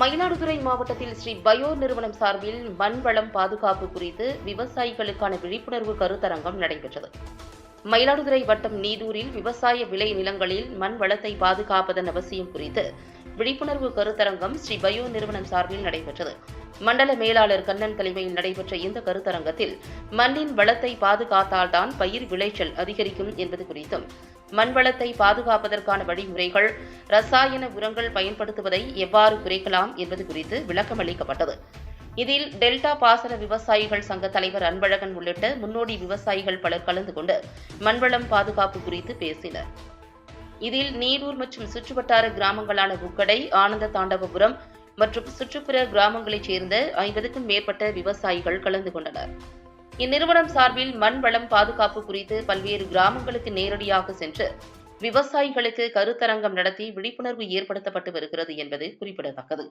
மயிலாடுதுறை மாவட்டத்தில் ஸ்ரீ பயோ நிறுவனம் சார்பில் மண் வளம் பாதுகாப்பு குறித்து விவசாயிகளுக்கான விழிப்புணர்வு கருத்தரங்கம் நடைபெற்றது. மயிலாடுதுறை வட்டம் நீதூரில் விவசாய விளை நிலங்களில் மண் வளத்தை பாதுகாப்பதன் அவசியம் குறித்து விழிப்புணர்வு கருத்தரங்கம் ஸ்ரீ பயோ நிறுவனம் சார்பில் நடைபெற்றது. மண்டல மேலாளர் கண்ணன் தலைமையில் நடைபெற்ற இந்த கருத்தரங்கத்தில் மண்ணின் வளத்தை பாதுகாத்தால்தான் பயிர் விளைச்சல் அதிகரிக்கும் என்பது குறித்தும் மண் வளத்தை பாதுகாப்பதற்கான வழிமுறைகள் ரசாயன உரங்கள் பயன்படுத்துவதை எவ்வாறு குறைக்கலாம் என்பது குறித்து விளக்கம் அளிக்கப்பட்டது. இதில் டெல்டா பாசன விவசாயிகள் சங்க தலைவர் அன்பழகன் உள்ளிட்ட முன்னோடி விவசாயிகள் பலர் கலந்து கொண்டு மண்வளம் பாதுகாப்பு குறித்து பேசினர். இதில் நீரூர் மற்றும் சுற்றுவட்டார கிராமங்களான உக்கடை ஆனந்த தாண்டவபுரம் மற்றும் சுற்றுப்புற கிராமங்களைச் சேர்ந்த ஐம்பதுக்கும் மேற்பட்ட விவசாயிகள் கலந்து கொண்டனர். இந்நிறுவனம் சார்பில் மண் வளம் பாதுகாப்பு குறித்து பல்வேறு கிராமங்களுக்கு நேரடியாக சென்று விவசாயிகளுக்கு கருத்தரங்கம் நடத்தி விழிப்புணர்வு ஏற்படுத்தப்பட்டு வருகிறது என்பது குறிப்பிடத்தக்கது.